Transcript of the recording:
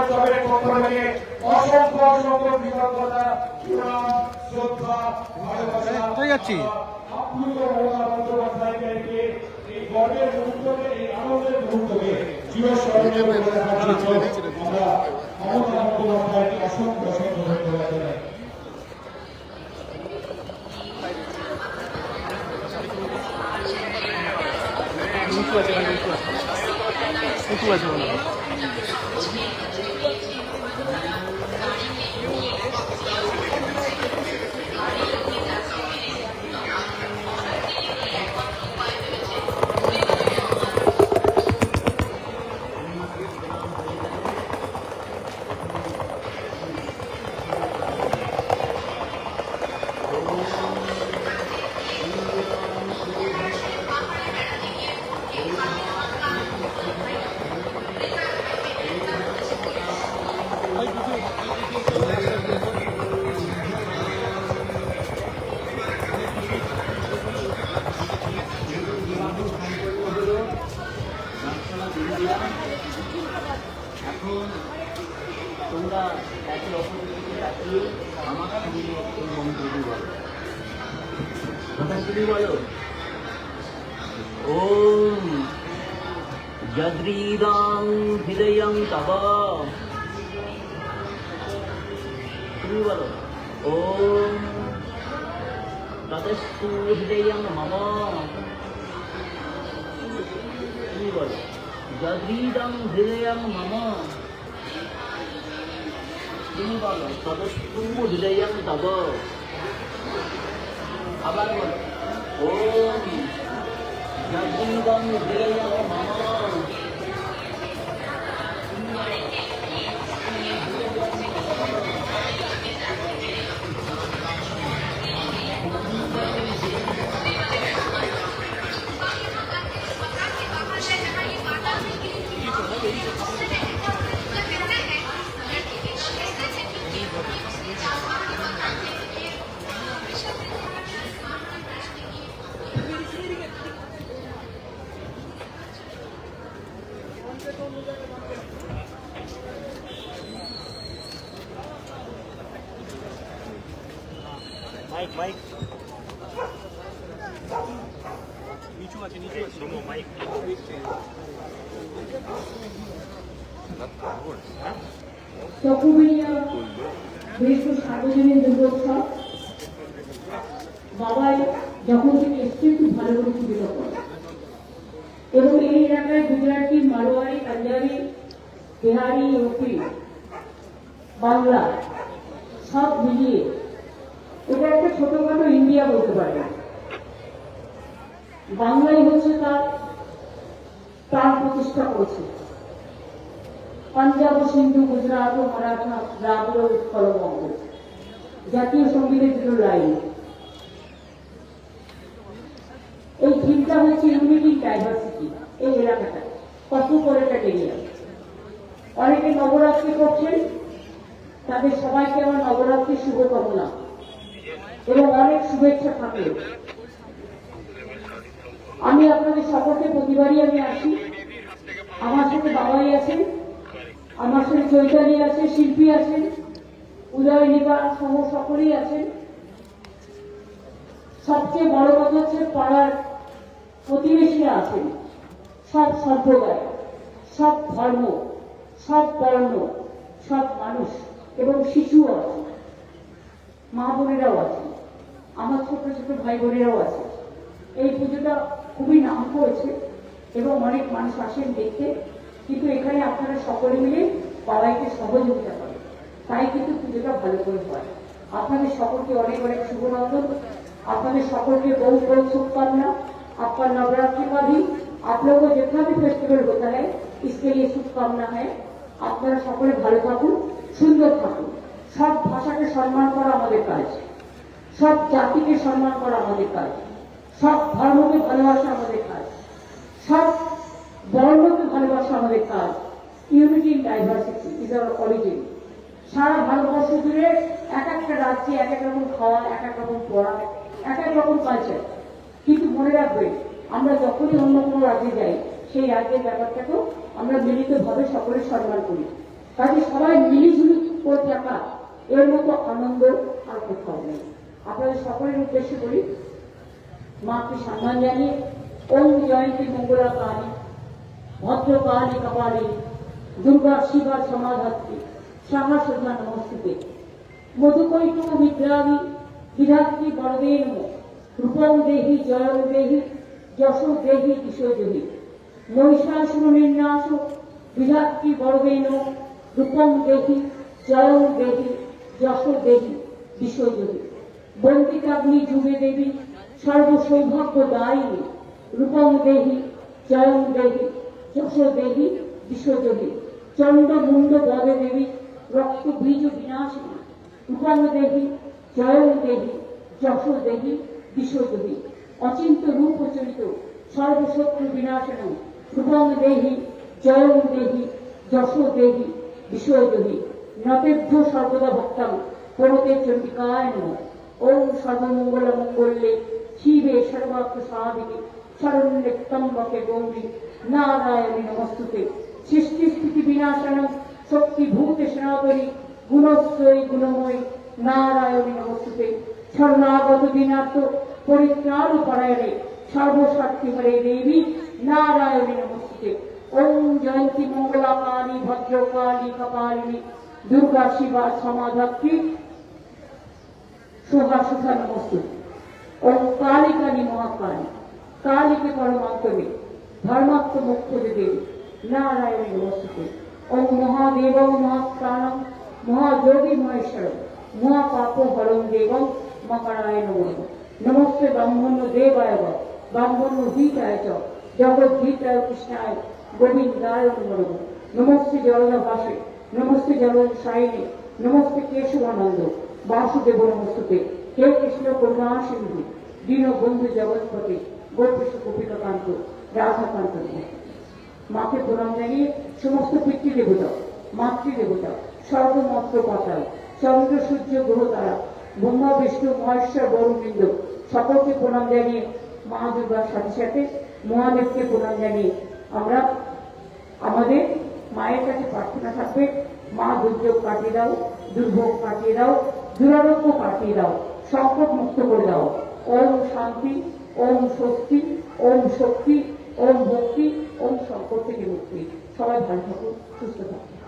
ক্লাবের পক্ষ থেকে অসংখ্য অসংখ্য কৃতজ্ঞতা প্রণাম শ্রদ্ধা ভালোবাসা যাচ্ছি? আপ্লুত মমতা বন্দ্যোপাধ্যায়কে এই গর্বের মুহূর্তকে এই আনন্দের মুহূর্তকে চিরস্মরণীয় করে রাখার জন্য আমরা ခုပဲဆိုတော့ হয়। এখন তোমরা একে অপরের দিকে তাকিয়ে আমার সঙ্গে এই মন্ত্রটি বলো। কথাগুলি বলো? ওম যদ্রীদাং হৃদয়ং তব। তুমি বলো, ওম ততস্তু হৃদয়ং মম। তুমি বলো। যদ্রীদং হৃদয়ং মম তুমি বলো তদস্তু হৃদয়ং তব আবার বলো ওম যদ্রীদং হৃদয়ং মম মাইক মাইক নিচু আছে নিচু আছে। মাইক চকুবিড়িয়া যখন থেকে এসছে খুব ভালো করে সুবিধা করে এবং এই এলাকায় গুজরাটি পাঞ্জাবি বিহারি ইউপি বাংলা, সব মিলিয়ে। এটা একটা ছোটখাটো ইন্ডিয়া বলতে পারে বাংলাই হচ্ছে তার প্রাণ প্রতিষ্ঠা করেছে। পাঞ্জাব ও সিন্ধু, গুজরাট ও মারাঠা দ্রাবিড় উৎকলবঙ্গ জাতীয় সঙ্গীতের দুটো লাইন। এই থিমটা হচ্ছে ইউনিটি ডাইভার্সিটি, এই এলাকাটা কসমোপলিটন এরিয়া অনেকে নবরাত্রি করছেন, তাদের সবাইকে আমার নবরাত্রির শুভকামনা এবং অনেক শুভেচ্ছা থাকে আমি আপনাদের সকলকে প্রতিবারই আমি আসি। আমার সাথে বাবাই আছেন, আমার সাথে চৈতালি আছে, শিল্পী আছেন, উদয় নিবাস সহ সকলেই আছেন। সবচেয়ে বড় কথা হচ্ছে পাড়ার প্রতিবেশীরা আছেন। সব সম্প্রদায়, সব ধর্ম, সব বর্ণ, সব মানুষ এবং শিশুও আছে। মা বোনেরাও আছে, আমার ছোট ছোট ভাই বোনেরাও আছে। এই পুজোটা খুবই নাম করেছে এবং অনেক মানুষ আসেন দেখতে, কিন্তু এখানে আপনারা সকলে মিলে বাবাইকে সহযোগিতা করেন। তাই কিন্তু পুজোটা ভালো করে হয়। আপনাদের সকলকে অনেক অনেক শুভনন্দন। আপনাদের সকলকে বহু বহু শুভকামনা আপনার নবরাত্রি বাদী आप लोगों को जितना भी फेस्टिवल होता है इसके लिए शुभकामना है আপনারা সকলে ভালো থাকুন সুন্দর থাকুন সব ভাষাকে সম্মান করা আমাদের কাজ সব জাতিকে সম্মান করা আমাদের কাজ সব ধর্মকে ভালোবাসা আমাদের কাজ সব বর্ণকে ভালোবাসা আমাদের কাজ unity in diversity is our origin সারা ভারতবর্ষ জুড়ে এক একটা রাজ্যে এক এক রকম খাওয়া এক এক রকম পড়া এক এক রকম কালচার কিন্তু মনে রাখবেন আমরা যখনই অন্য কোনো রাজ্যে যাই, সেই রাজ্যের ব্যাপারটাকেও আমরা মিলিতভাবে সকলে সম্মান করি। কাজে সবাই মিলিঝুলি করে থাকা, এর মতো আনন্দ আর কোথাও নেই। আপনাদের সকলের উদ্দেশ্যে বলি, মাকে সম্মান জানিয়ে, ওম জয়ন্তী মঙ্গলা কালী ভদ্র কালী কপালী, দুর্গা শিবা সমাধাত্রী সাহা সুধা নমস্তুতে। মধুকৈটু বিদ্রাবি বিধাত্রী বড়দেন রূপম দেহি, জয়ম যশো দেহি কিশোদেহি মহিষাসুর নির্নাশ বিধাত্রী বড়দেন রূপম দেহি জয়ম দেহি যশো দেহি বিশ্বদেহি বন্দিকাগ্নি যুগে দেবী সর্বসৌভাগ্য দায়িনী রূপম দেহি জয়ম দেহি যশ দেহি বিশ্বদেবী চন্ড মুন্ড বদে দেবী, রক্ত বীজ বিনাশিনী রূপম দেহি জয়ম দেহি যশ দেহি বিশ্বদেবী অচিন্ত সর্বশত্রু বিনাশন রূপম দেহি জয়ম দেহি, যশ দেহি বিশ্বদেবী নতেভ্য সর্বদা ভক্তাম পরতে চণ্ডিকায় নমঃ। ওম সর্বমঙ্গল মঙ্গলে শিবে সর্বাত্ম সাধিকে শরণ্যে ত্রম্বকে গৌরী। নারায়ণী নমস্তুতে। সৃষ্টি স্থিতি বিনাশন শক্তি ভূতে সনাতনী গুণশ্রয়ী গুণময়ী। নারায়ণী নমস্তুতে। শরণাগত দিনার্থ, পরিত্রাণ পরায়ণে সর্বশক্তি হরে দেবী নারায়ণী নমস্তুতে ওম জয়ন্তী মঙ্গলা কালী ভদ্র কালী কপালিনী, দুর্গা শিবা সমাধাত্রী শোভা সুখা নমস্তুত ওম কালিকানি মহাকালী কালীকে পরমাত্মে ধর্মাত্ম মুখ্য দেবী। নারায়ণী নমস্তুতে ওম মহাদেব মহাপ্রাণম মহাযোগী মহেশ্বর মহাপাপ হরম দেবম মকরায় নম। নমস্তে ব্রাহ্মণ দেবায় ব, ব্রাহ্মণ হিতায় জগৎ হিতায় কৃষ্ণায় গোবিন্দায় নম নমস্তে জলদাসে নমস্তে জল সাইনে নমস্তে কেশবানন্দ বাসুদেব নমস্তুতে। হে কৃষ্ণ করুণা সিন্ধু দীনবন্ধু জগৎপতি গোপীশ গোপিকাকান্ত রাধাকান্ত মাকে প্রণাম জানিয়ে সমস্ত পিতৃ দেবতা মাতৃ দেবতা সর্বমাত্র পাতাল চন্দ্র সূর্য গ্রহ তারা ব্রহ্মা বিষ্ণু মহেশ্বর বরুণবৃন্দ সকলকে প্রণাম জানিয়ে মা দুর্গার সাথে সাথে মহাদেবকে প্রণাম জানিয়ে আমরা আমাদের মায়ের কাছে প্রার্থনা থাকবে, মা দুর্যোগ কাটিয়ে দাও, দুর্ভোগ কাটিয়ে দাও, দুরারোগ্য কাটিয়ে দাও, সংকট মুক্ত করে দাও। ওম শান্তি, ওম স্বস্তি, ওম শক্তি, ওম ভক্তি, ওম সংকট থেকে মুক্তি। সবাই ভালো থাকুন, সুস্থ থাকুন।